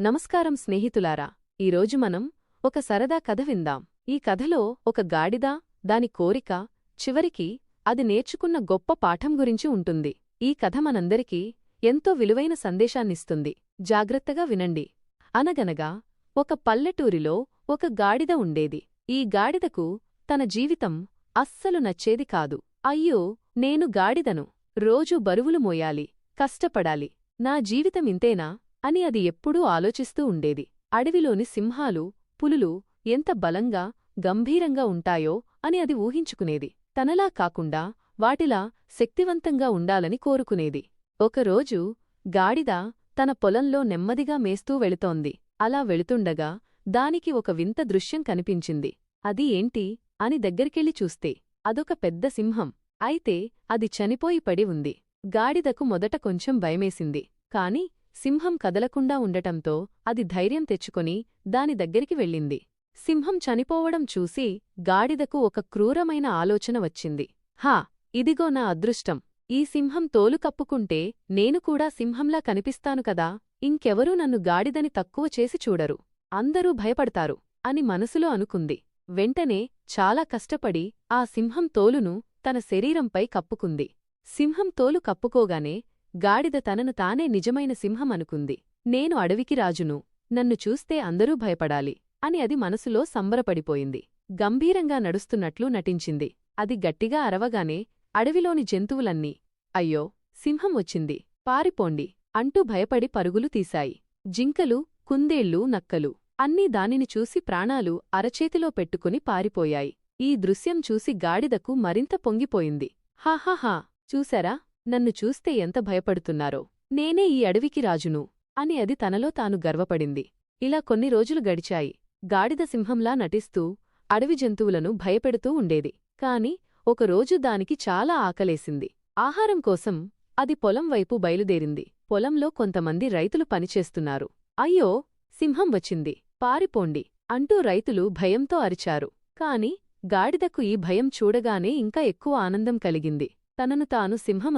నమస్కారం స్నేహితులారా ఈరోజు మనం ఒక సరదా కథ విందాం. ఈ కథలో ఒక గాడిద దాని కోరిక చివరికి అది నేర్చుకున్న గొప్ప పాఠం గురించి ఉంటుంది. ఈ కథ మనందరికీ ఎంతో విలువైన సందేశాన్నిస్తుంది. జాగ్రత్తగా వినండి. అనగనగా ఒక పల్లెటూరిలో ఒక గాడిద ఉండేది. ఈ గాడిదకు తన జీవితం అస్సలు నచ్చేది కాదు. అయ్యో నేను గాడిదను. రోజూ బరువులు మోయాలి కష్టపడాలి. నా జీవితమింతేనా అని అది ఎప్పుడూ ఆలోచిస్తూ ఉండేది. అడవిలోని సింహాలు పులులు ఎంత బలంగా గంభీరంగా ఉంటాయో అని అది ఊహించుకునేది. తనలా కాకుండా వాటిలా శక్తివంతంగా ఉండాలని కోరుకునేది. ఒకరోజు గాడిద తన పొలంలో నెమ్మదిగా మేస్తూ వెళుతోంది. అలా వెళుతుండగా దానికి ఒక వింత దృశ్యం కనిపించింది. అది ఏంటి అని దగ్గరికెళ్ళి చూస్తే అదొక పెద్ద సింహం. అయితే అది చనిపోయి పడి ఉంది. గాడిదకు మొదట కొంచెం భయమేసింది. కాని సింహం కదలకుండా ఉండటంతో అది ధైర్యం తెచ్చుకొని దాని దగ్గరికి వెళ్ళింది. సింహం చనిపోవడం చూసి గాడిదకు ఒక క్రూరమైన ఆలోచన వచ్చింది. హా ఇదిగో నా అదృష్టం. ఈ సింహం తోలు కప్పుకుంటే నేను కూడా సింహంలా కనిపిస్తాను కదా ఇంకెవరూ నన్ను గాడిదని తక్కువ చేసి చూడరు. అందరూ భయపడతారు అని మనసులో అనుకుంది. వెంటనే చాలా కష్టపడి ఆ సింహం తోలును తన శరీరంపై కప్పుకుంది. సింహం తోలు కప్పుకోగానే గాడిద తనను తానే నిజమైన సింహం అనుకుంది. నేను అడవికి రాజును నన్ను చూస్తే అందరూ భయపడాలి అని అది మనసులో సంబరపడిపోయింది. గంభీరంగా నడుస్తున్నట్లు నటించింది. అది గట్టిగా అరవగానే అడవిలోని జంతువులన్నీ అయ్యో సింహం వచ్చింది. పారిపోండి అంటూ భయపడి పరుగులు తీశాయి. జింకలు కుందేళ్ళు నక్కలు అన్నీ దానిని చూసి ప్రాణాలు అరచేతిలో పెట్టుకుని పారిపోయాయి. ఈ దృశ్యం చూసి గాడిదకు మరింత పొంగిపోయింది. హాహాహా చూశారా? నన్ను చూస్తే ఎంత భయపడుతున్నారో. నేనే ఈ అడవికి రాజును అని అది తనలో తాను గర్వపడింది. ఇలా కొన్ని రోజులు గడిచాయి. గాడిద సింహంలా నటిస్తూ అడవి జంతువులను భయపెడుతూ ఉండేది. కాని ఒకరోజు దానికి చాలా ఆకలేసింది. ఆహారం కోసం అది పొలం వైపు బయలుదేరింది. పొలంలో కొంతమంది రైతులు పనిచేస్తున్నారు. అయ్యో! సింహం వచ్చింది. పారిపోండి! అంటూ రైతులు భయంతో అరిచారు. కాని గాడిదకు ఈ భయం చూడగానే ఇంకా ఎక్కువ ఆనందం కలిగింది. తనను తాను సింహం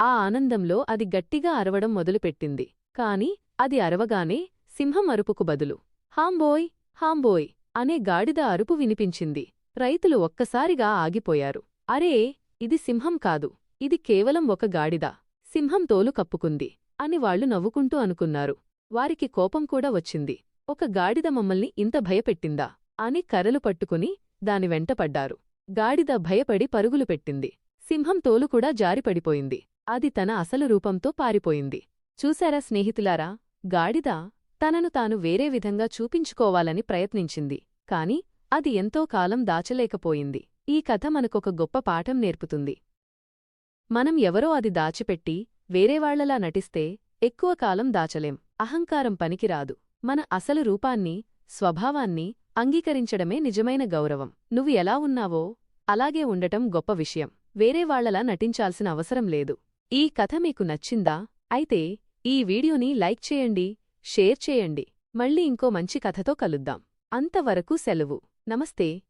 ఆ ఆనందంలో అది గట్టిగా అరవడం మొదలుపెట్టింది. కాని అది అరవగానే సింహం అరుపుకు బదులు హాంబోయ్ హాంబోయ్ అనే గాడిద అరుపు వినిపించింది. రైతులు ఒక్కసారిగా ఆగిపోయారు. అరే ఇది సింహం కాదు. ఇది కేవలం ఒక గాడిద. సింహం తోలు కప్పుకుంది అని వాళ్ళు నవ్వుకుంటూ అనుకున్నారు. వారికి కోపం కూడా వచ్చింది. ఒక గాడిద మమ్మల్ని ఇంత భయపెట్టిందా? అని కర్రలు పట్టుకుని దాని వెంటపడ్డారు గాడిద భయపడి పరుగులు పెట్టింది. సింహం తోలు కూడా జారిపడిపోయింది. అది తన అసలు రూపంతో పారిపోయింది. చూశారా స్నేహితులారా? గాడిద తనను తాను వేరే విధంగా చూపించుకోవాలని ప్రయత్నించింది. కాని అది ఎంతో కాలం దాచలేకపోయింది. ఈ కథ మనకొక గొప్ప పాఠం నేర్పుతుంది. మనం ఎవరో అది దాచిపెట్టి వేరేవాళ్ళలా నటిస్తే ఎక్కువ కాలం దాచలేం. అహంకారం పనికిరాదు. మన అసలు రూపాన్ని స్వభావాన్ని అంగీకరించడమే నిజమైన గౌరవం. నువ్వు ఎలా ఉన్నావో అలాగే ఉండటం గొప్ప విషయం. వేరే వాళ్ళలా నటించాల్సిన అవసరం లేదు. ఈ కథ మీకు నచ్చిందా? అయితే ఈ వీడియోని లైక్ చేయండి షేర్ చేయండి. మళ్ళీ ఇంకో మంచి కథతో కలుద్దాం. అంతవరకు సెలవు. నమస్తే.